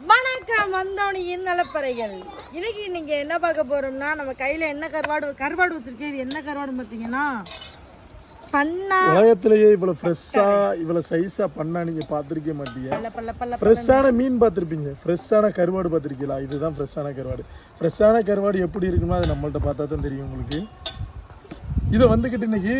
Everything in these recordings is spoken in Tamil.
வணக்கம் வந்தவனியின் நலப்பறைகள். இன்னைக்கு நீங்க என்ன பார்க்க போறோம்னா நம்ம கையில என்ன கருவாடு கருவாடு வச்சிருக்கேன் இது என்ன கருவாடு பார்த்தீங்கன்னா பண்ணா உலகத்திலேயே இவ்வளவு ஃப்ரெஷ்ஷா இவ்வளவு சைஸா பண்ணா நீங்க பார்த்திருக்க மாட்டீங்க ஃப்ரெஷ்ஷான மீன் பார்த்துருப்பீங்க. ஃப்ரெஷ்ஷான கருவாடு பார்த்துருக்கீங்களா? இதுதான் ஃப்ரெஷ்ஷான கருவாடு. ஃப்ரெஷ்ஷான கருவாடு எப்படி இருக்குமோ அது நம்மள்ட்ட பார்த்தா தான் தெரியும் உங்களுக்கு. இதை வந்துக்கிட்டு இன்னைக்கு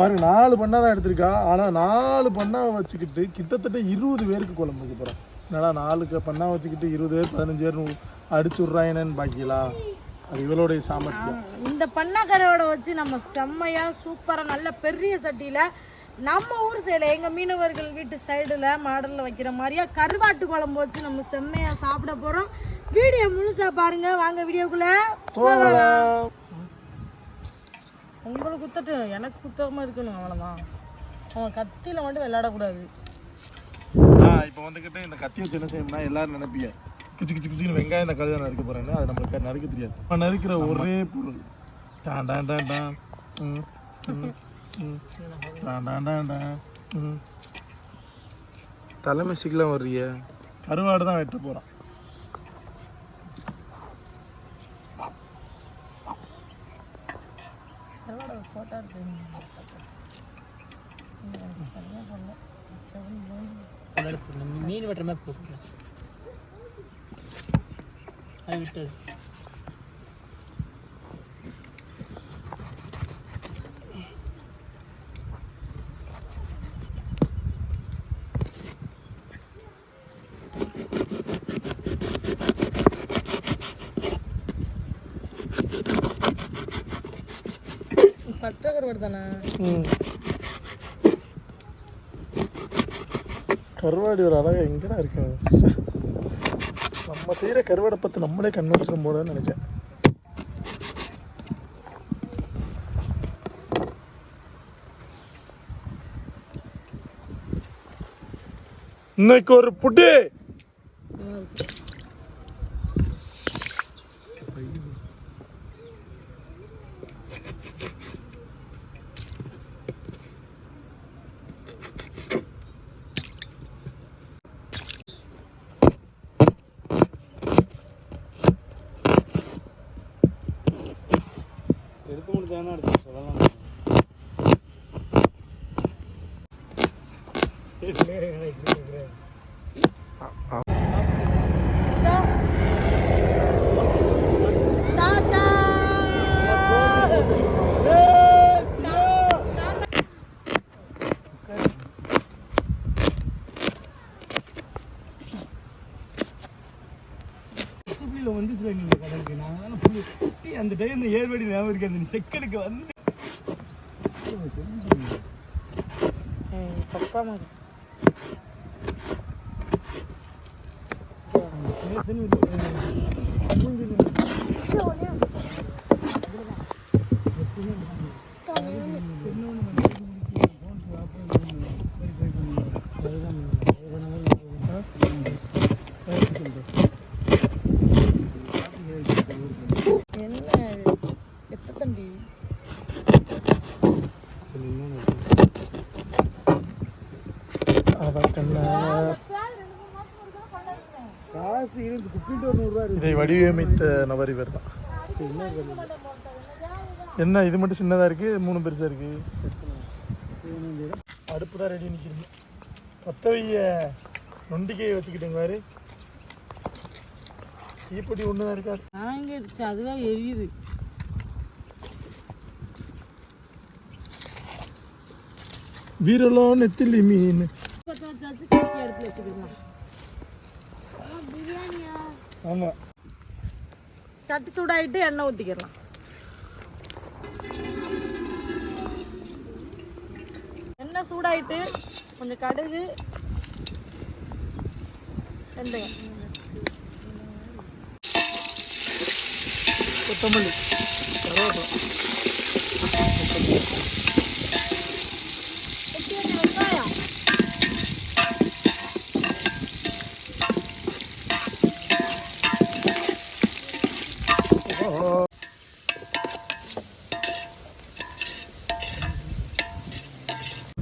பாருங்க நாலு பண்ணா தான் எடுத்திருக்கா. ஆனால் நாலு பண்ணா வச்சுக்கிட்டு கிட்டத்தட்ட இருபது பேருக்கு குழம்பு வைக்க போகிறோம் என்னடா நாலுக்கு பண்ணா வச்சுக்கிட்டு இருபது பேர் பதினஞ்சு பேர் அடிச்சு விட்றாங்கன்னு அது இவளுடைய சாமர்த்தியம். இந்த பண்ணா வச்சு நம்ம செம்மையா சூப்பரா நல்ல பெரிய சட்டியில நம்ம ஊர் சைடில் எங்க மீனவர்கள் வீட்டு சைடுல மாடல்ல வைக்கிற மாதிரியா கருவாட்டு குழம்பு வச்சு நம்ம செம்மையா சாப்பிட போறோம். வீடியோ முழுசா பாருங்க. வாங்க வீடியோக்குள்ள போகலாம். உங்களுக்கு குத்தட்டு எனக்கு குத்தமா இருக்கணும் அவ்வளோதான் அவன் கத்தியில மட்டும் விளையாடக்கூடாது. இப்போ வந்துக்கிட்டு இந்த கத்தி வச்சு என்ன செய்யணும்னா எல்லாரும் நினைப்பீங்க. கிச்சு கிச்சு கிச்சின்னு வெங்காயம் இந்த கழுதை நறுக்க போகிறாங்க அது நம்மளுக்கு நறுக்க தெரியாது. இப்போ நறுக்கிற ஒரே பொருள். டான் டான் டான் டான். டான் டான் டான் டான். தலைமை சிக்கலாம் வர்றிய கருவாடு தான் வெட்ட போகிறான் ஃபோட்டோ இருக்கு. மீன் வெட்டுற மாதிரி போட்டு அது விட்டது. பட்டை கருவாடு தானே? ம். கருவாடி ஒரு அழகாக எங்கடா இருக்கு? நம்ம செய்கிற கருவாடை பார்த்து நம்மளே கண்ணூற்றிடும் போலன்னு நினைக்கிறேன் இன்னைக்கு ஒரு புட்டு! எடுக்க முடியாதானே எடுத்து சொல்லலாம். தாத்தா. அந்த டைம் இந்த ஏர்வடி ஞாபகம் இருக்கு அந்த செக்கலுக்கு வந்து. பப்பா மாதிரி. என்ன எத்த தண்டி அதான் கண்ணா காசு இருந்து குப்பிட்டு இதை வடிவமைத்த நபர் இவர் தான் என்ன இது மட்டும் சின்னதாக இருக்கு மூணு பெருசாக இருக்கு? அடுப்பு தான் ரெடி நிற்கிறீங்க பத்தவைய நொண்டிக்கையை வச்சுக்கிட்டேங்க பாரு. தீப்பெட்டி ஒன்று தான் இருக்காரு ஆங்கிடுச்சு அதுவே எரியுது. வீரலோ நெத்திலி மீன். பற்ற வச்சாச்சு வச்சுக்கலாம். ஆமாம் சட்டி சூடாயிட்டு எண்ணெய் ஊற்றிக்கிடலாம் எண்ணெய் சூடாயிட்டு கொஞ்சம் கடுகு வெந்தயம். கொத்தமல்லி. கருவேப்பிலை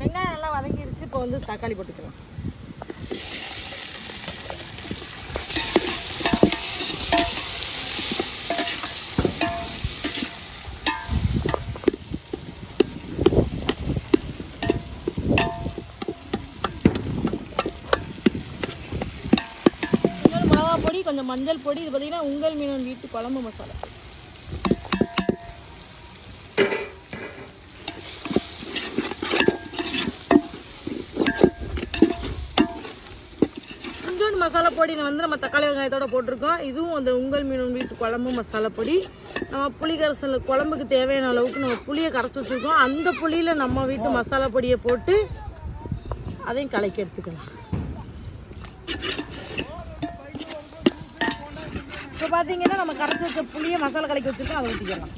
வெங்காயம் நல்லா வதங்கிருச்சு இப்போ வந்து தக்காளி போட்டுக்கலாம். கொஞ்சம் மஞ்சள் பொடி இது பார்த்தீங்கன்னா உங்கள் மீன் வீட்டு குழம்பு மசாலா. கொஞ்சோண்டு மசாலா பொடி வந்து நம்ம தக்காளி வெங்காயத்தோட போட்டிருக்கோம். இதுவும் அந்த உங்கள் மீன் வீட்டு குழம்பு மசாலா பொடி. நம்ம புளி கரைசல் குழம்புக்கு தேவையான அளவுக்கு நம்ம புளியை கரைச்சி வச்சுருக்கோம். அந்த புளியில் நம்ம வீட்டு மசாலா பொடியை போட்டு அதையும் கலக்கி எடுத்துக்கலாம். இப்போ பார்த்தீங்கன்னா நம்ம கரைச்சி வச்ச புளியை மசாலா கலக்கி வச்சுருக்கோம் அதை ஊற்றிக்கலாம்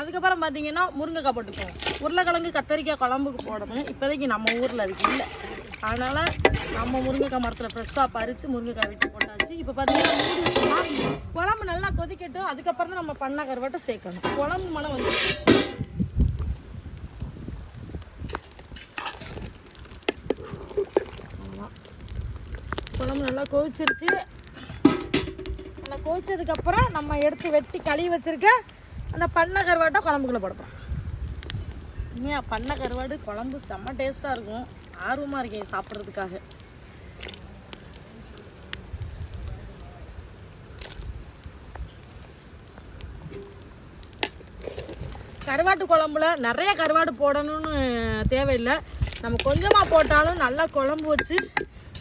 அதுக்கப்புறம் பார்த்தீங்கன்னா முருங்கைக்காய் போட்டுக்குவோம். உருளைக்கிழங்கு கத்தரிக்காய் குழம்புக்கு போடணும். இப்போதைக்கு நம்ம ஊரில் அதுக்கு இல்லை. அதனால் நம்ம முருங்கைக்காய் மரத்தில் ஃப்ரெஷ்ஷாக பறித்து முருங்கைக்காய் வெட்டி போட்டாச்சு. இப்போ பார்த்தீங்கன்னா நல்லா கொதிக்கட்டும். அதுக்கப்புறம் தான் நம்ம பண்ண கருவாட்டை சேர்க்கணும். குழம்பு மனம் வந்து குழம்பு நல்லா கொதிச்சிருச்சு. நல்லா கொதிச்சதுக்கப்புறம் நம்ம எடுத்து வெட்டி கழுவி வச்சிருக்க அந்த பண்ணை கருவாட்டை குழம்புக்குள்ளே போடப்போம் உண்மையாக பண்ணை கருவாடு குழம்பு செம்ம டேஸ்ட்டாக இருக்கும். ஆர்வமாக இருக்கேன் சாப்பிட்றதுக்காக. கருவாட்டு குழம்புல நிறைய கருவாடு போடணும்னு தேவையில்லை. நம்ம கொஞ்சமாக போட்டாலும் நல்லா குழம்பு வச்சு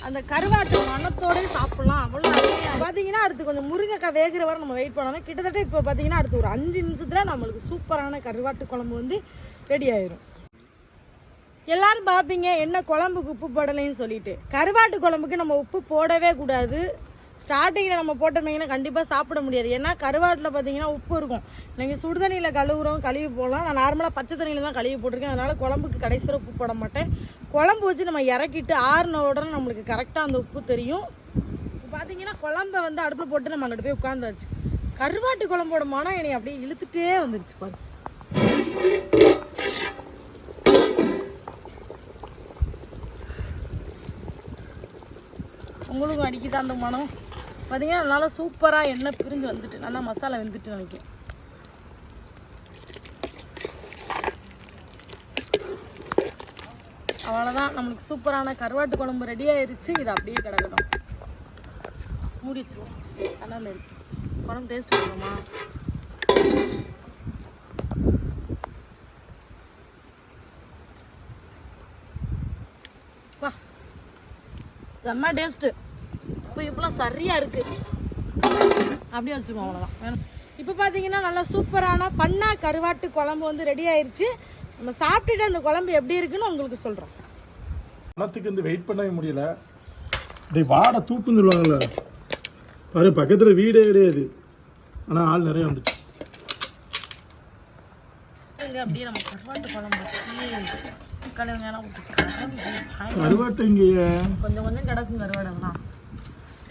அந்த கருவாட்டு மனத்தோடய சாப்பிட்லாம். அவ்வளோ பார்த்தீங்கன்னா அடுத்து கொஞ்சம் முருங்கைக்காய் வேகிற வரை நம்ம வெயிட் பண்ணணும் கிட்டத்தட்ட இப்போ பார்த்தீங்கன்னா அடுத்து ஒரு அஞ்சு நிமிஷத்தில் நம்மளுக்கு சூப்பரான கருவாட்டு குழம்பு வந்து ரெடி ஆயிரும். எல்லாரும் பார்ப்பீங்க என்ன குழம்புக்கு உப்பு போடலைன்னு சொல்லிட்டு. கருவாட்டு குழம்புக்கு நம்ம உப்பு போடவே கூடாது. ஸ்டார்டிங்கில் நம்ம போட்டோம்னா கண்டிப்பாக சாப்பிட முடியாது. ஏன்னா கருவாட்டில் பார்த்தீங்கன்னா உப்பு இருக்கும். நீங்கள் சுடுதண்ணியில் கழுவுறோம் கழுவி போடலாம். நான் நார்மலாக பச்சை தண்ணியில் தான் கழுவி போட்டிருக்கேன். அதனால் குழம்புக்கு கடைசியில் உப்பு போட மாட்டேன். குழம்பு வச்சு நம்ம இறக்கிட்டு ஆறுன உடனே நம்மளுக்கு கரெக்டாக அந்த உப்பு தெரியும். பார்த்தீங்கன்னா குழம்ப வந்து அடுப்பில் போட்டு நம்ம அங்கிட்டு போய் உட்காந்தாச்சு கருவாட்டு குழம்போட மனம் என்னை அப்படியே இழுத்துட்டே வந்துருச்சு பாரு. உங்களுக்கும் அடிக்குது அந்த மனம்? பார்த்தீங்கன்னா நல்லா சூப்பராக எண்ணெய் பிரிஞ்சு வந்துட்டு நல்லா மசாலா வெந்துட்டு நினைக்கிறேன் அவ்வளோதான் நம்மளுக்கு சூப்பரான கருவாட்டு குழம்பு ரெடி ஆயிருச்சு. இது அப்படியே கிடக்கணும் மூடி வச்சுருவோம். நல்லா இருக்கு குழம்பு டேஸ்ட் பண்ணுமா வா. செம்ம டேஸ்ட்டு இப்போ இப்போலாம் சரியாக இருக்குது அப்படியே வச்சுருவோம் அவ்வளோதான் வேணும். இப்போ பார்த்தீங்கன்னா நல்லா சூப்பரான பண்ணா கருவாட்டு குழம்பு வந்து ரெடி ஆயிருச்சு. நம்ம சாப்பிட்டுட்டு அந்த குழம்பு எப்படி இருக்குன்னு உங்களுக்கு சொல்கிறோம் பணத்துக்கு வந்து வெயிட் பண்ணவே முடியல. டேய் வாடை தூக்குன்னு சொல்லுவாங்கல்ல. பாரு பக்கத்தில் வீடே கிடையாது. ஆனால் ஆள் நிறைய வந்துச்சு. இங்க அப்படியே நம்ம கருவாட்டு குழம்பு விட்டு கருவாட்டை இங்கே கொஞ்சம் கொஞ்சம் கிடக்கும் கருவாடு தான்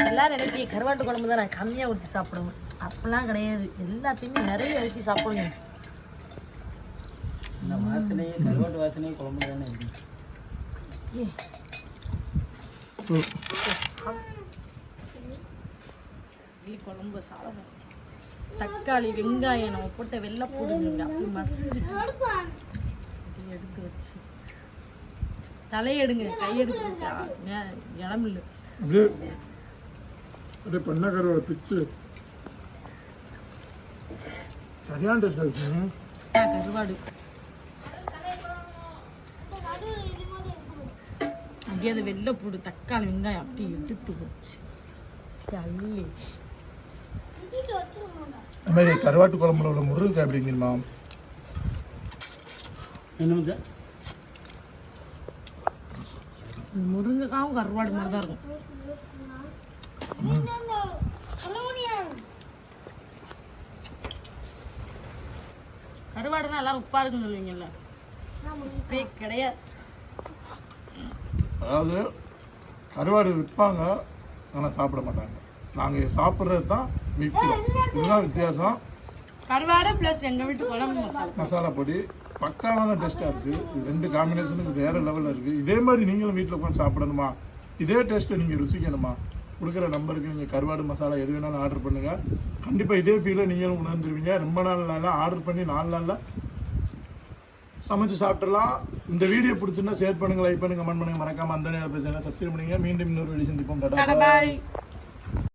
எல்லாரும் நினைப்பி கருவாட்டு குழம்பு தான் நான் கம்மியாக ஊற்றி சாப்பிடுவேன். அப்படிலாம் கிடையாது. எல்லாத்தையுமே நிறைய ஊற்றி சாப்பிடுங்க இந்த வாசனையே கருவாட்டு வாசனையே குழம்பு தானே இருக்கு குழம்பு சாதம். தக்காளி வெங்காயம் நம்ம போட்ட வெள்ளைப்பூடுங்க அப்படி மசிஞ்சிட்டு எடுத்து வச்சு. தலையெடுங்க கையெடுத்து. இடம் இல்லை அப்படியே அப்படியே பண்ண கருவாடை பிச்சு. சரியான டேஸ்ட் ஆச்சு கருவாடு. அப்படியே அது வெள்ளைப்பூடு தக்காளி வெங்காயம் அப்படி எடுத்து வச்சு அப்படியே அள்ளி அது மாதிரி கருவாட்டு குழம்புல உள்ள முருங்கைக்காய் எப்படிங்கம்மா என்ன? முருங்கைக்காவும் கருவாடு மாதிரி தான் இருக்கும். கருவாடுனா எல்லாரும் உப்பா இருக்குன்னு சொல்லுவீங்கல்ல. உப்பே கிடையாது. அதாவது கருவாடு விற்பாங்க ஆனால் சாப்பிட மாட்டாங்க. நாங்கள் சாப்பிட்றது தான் விற்கிறோம். இதுதான் வித்தியாசம். கருவாடு ப்ளஸ் எங்கள் வீட்டு குழம்பு மசாலா. மசாலா பொடி. பக்காவான டேஸ்ட்டாக இருக்குது இது ரெண்டு காம்பினேஷனுக்கு வேறு லெவலில் இருக்குது இதே மாதிரி நீங்களும் வீட்டில் உட்காந்து சாப்பிடணுமா? இதே டேஸ்ட்டை நீங்கள் ருசிக்கணுமா? கொடுக்குற நம்பருக்கு நீங்கள் கருவாடு மசாலா எது வேணாலும் ஆர்டர் பண்ணுங்கள் கண்டிப்பாக இதே ஃபீலை நீங்களும் உணர்ந்துருவீங்க. ரொம்ப நாள் நாளில் ஆர்டர் பண்ணி நாலு நாளில் சமைச்சு சாப்பிட்றலாம் இந்த வீடியோ பிடிச்சிருந்தா ஷேர் பண்ணுங்க லைக் பண்ணுங்க கமெண்ட் பண்ணுங்க. மறக்காம அந்த நேரத்தில் சப்ஸ்கிரைப் பண்ணுங்க மீண்டும் இன்னொரு வீடியோ சந்திப்போம்.